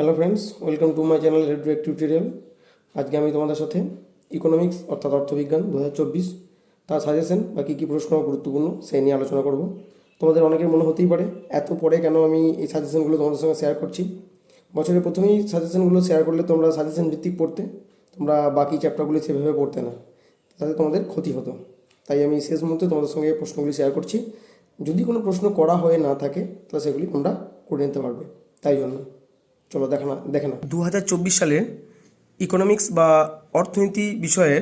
Hello friends welcome to my channel Red Break tutorial আজকে আমি তোমাদের সাথে ইকোনমিক্স অর্থাৎ অর্থবিজ্ঞান দু হাজার চব্বিশ তার সাজেশন বা কী কী প্রশ্ন গুরুত্বপূর্ণ সেই নিয়ে আলোচনা করব। তোমাদের অনেকের মনে হতেই পারে, এত পরে কেন আমি এই সাজেশনগুলো তোমাদের সঙ্গে শেয়ার করছি? বছরের প্রথমেই সাজেশনগুলো শেয়ার করলে তোমরা সাজেশন ভিত্তিক পড়তে, তোমরা বাকি চ্যাপ্টারগুলি সেভাবে পড়তে না, তাতে তোমাদের ক্ষতি হতো। তাই আমি শেষ মুহূর্তে তোমাদের সঙ্গে প্রশ্নগুলি শেয়ার করছি। যদি কোনো প্রশ্ন করা হয়ে না থাকে, তাহলে সেগুলি তোমরা করে নিতে পারবে, তাই জন্য। চলো, দেখা না, দেখে না দু হাজার চব্বিশ সালে ইকোনমিক্স বা অর্থনীতি বিষয়ে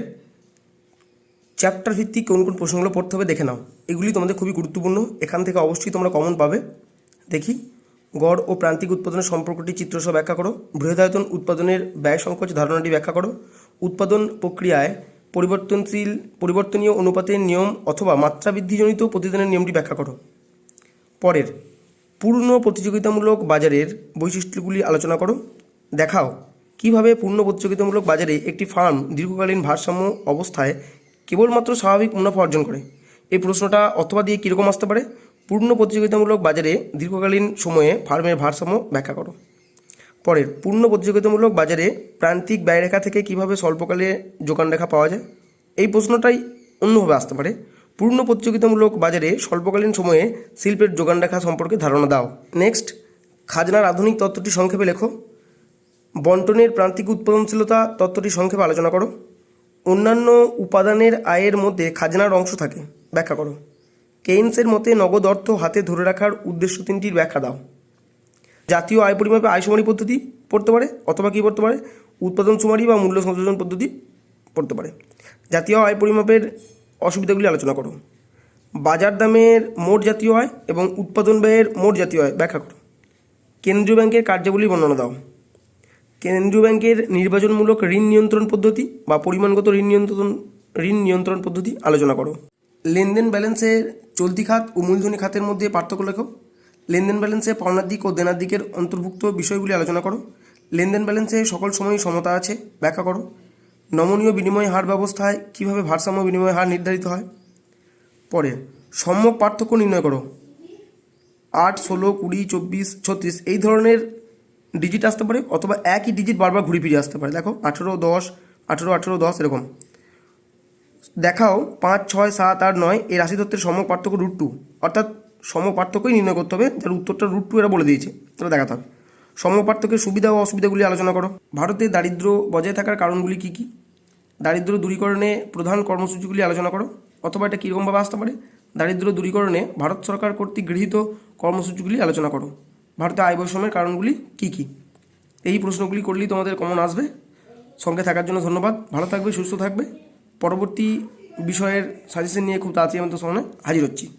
চ্যাপ্টার ভিত্তিক কোন কোন প্রশ্নগুলো পড়তে হবে দেখে নাও। এগুলি তোমাদের খুবই গুরুত্বপূর্ণ। এখান থেকে অবশ্যই তোমরা কমন পাবে। দেখি, গড় ও প্রান্তিক উৎপাদনের সম্পর্কটি চিত্রসহ ব্যাখ্যা করো। বৃহদায়তন উৎপাদনের ব্যয় সংকোচ ধারণাটি ব্যাখ্যা করো। উৎপাদন প্রক্রিয়ায় পরিবর্তনশীল, পরিবর্তনীয় অনুপাতের নিয়ম অথবা মাত্রা বৃদ্ধিজনিত প্রতিদানের নিয়মটি ব্যাখ্যা করো। পরের পূর্ণ প্রতিযোগিতামূলক বাজারের বৈশিষ্ট্যগুলি আলোচনা করো। দেখাও, কীভাবে পূর্ণ প্রতিযোগিতামূলক বাজারে একটি ফার্ম দীর্ঘকালীন ভারসাম্য অবস্থায় কেবলমাত্র স্বাভাবিক মুনাফা অর্জন করে? এই প্রশ্নটা অথবা দিয়ে কীরকম আসতে পারে? পূর্ণ প্রতিযোগিতামূলক বাজারে দীর্ঘকালীন সময়ে ফার্মের ভারসাম্য ব্যাখ্যা করো। পরের, পূর্ণ প্রতিযোগিতামূলক বাজারে প্রান্তিক ব্যয়রেখা থেকে কীভাবে স্বল্পকালে যোগান রেখা পাওয়া যায়? এই প্রশ্নটাই অন্যভাবে আসতে পারে। পূর্ণ প্রতিযোগিতামূলক বাজারে স্বল্পকালীন সময়ে শিল্পের যোগান রেখা সম্পর্কে ধারণা দাও। নেক্সট খাজনার আধুনিক তত্ত্বটি সংক্ষেপে লেখো। বন্টনের প্রান্তিক উৎপাদনশীলতা তত্ত্বটি সংক্ষেপে আলোচনা করো। অন্যান্য উপাদানের আয়ের মধ্যে খাজনার অংশ থাকে, ব্যাখ্যা করো। কেইনসের মতে নগদ অর্থ হাতে ধরে রাখার উদ্দেশ্য তিনটির ব্যাখ্যা দাও। জাতীয় আয় পরিমাপে আয় সুমারি পদ্ধতি পড়তে পারে অথবা কী পড়তে পারে? উৎপাদন সুমারি বা মূল্য সংযোজন পদ্ধতি পড়তে পারে। জাতীয় আয় পরিমাপের অসুবিধাগুলি আলোচনা করো বাজার দামের মোট জাতীয় আয় এবং উৎপাদন ব্যয়ের মোট জাতীয় আয় ব্যাখ্যা করো কেন্দ্রীয় ব্যাংকের কার্যাবলী বর্ণনা দাও। কেন্দ্রীয় ব্যাংকের নির্বাচনমূলক ঋণ নিয়ন্ত্রণ পদ্ধতি বা পরিমাণগত ঋণ নিয়ন্ত্রণ ঋণ নিয়ন্ত্রণ পদ্ধতি আলোচনা করো। লেনদেন ব্যালেন্সের চলতি খাত ও মূলধনী খাতের মধ্যে পার্থক্য লেখো। লেনদেন ব্যালেন্সে পাওনার দিক ও দেনার দিকের অন্তর্ভুক্ত বিষয়গুলি আলোচনা করো। লেনদেন ব্যালেন্সে সকল সময়ই সমতা আছে, ব্যাখ্যা করো। নমনীয় বিনিময় হার ব্যবস্থায় কীভাবে ভারসাম্য বিনিময় হার নির্ধারিত হয়? পরে, সম্যক পার্থক্য নির্ণয় করো। আট, ষোলো, কুড়ি, চব্বিশ, ছত্রিশ, এই ধরনের ডিজিট আসতে পারে অথবা একই ডিজিট বারবার ঘুরে ফিরে আসতে পারে। দেখো, আঠেরো, দশ, আঠেরো আঠেরো, দশ, এরকম। দেখাও, পাঁচ, ছয়, সাত, আট, নয়, এই রাশি তত্ত্বের সম পার্থক্য রুট টু অর্থাৎ সম পার্থক্যই নির্ণয় করতে হবে, যার উত্তরটা রুট টু এরা বলে দিয়েছে। তাহলে দেখাতে হবে। সম পার্থক্যের সুবিধা ও অসুবিধাগুলি আলোচনা করো। ভারতে দারিদ্র বজায় থাকার কারণগুলি কী কী? দারিদ্র দূরীকরণে প্রধান কর্মসূচিগুলি আলোচনা করো, অথবা এটা কীরকমভাবে আসতে পারে? দারিদ্র দূরীকরণে ভারত সরকার কর্তৃক গৃহীত কর্মসূচিগুলি আলোচনা করো। ভারতে আয় বৈষম্যের কারণগুলি কী কী? এই প্রশ্নগুলি করলেই তোমাদের কমন আসবে। সঙ্গে থাকার জন্য ধন্যবাদ। ভালো থাকবে, সুস্থ থাকবে। পরবর্তী বিষয়ের সাজেশন নিয়ে খুব তাড়াতাড়ি আমাদের সামনে হাজির হচ্ছি।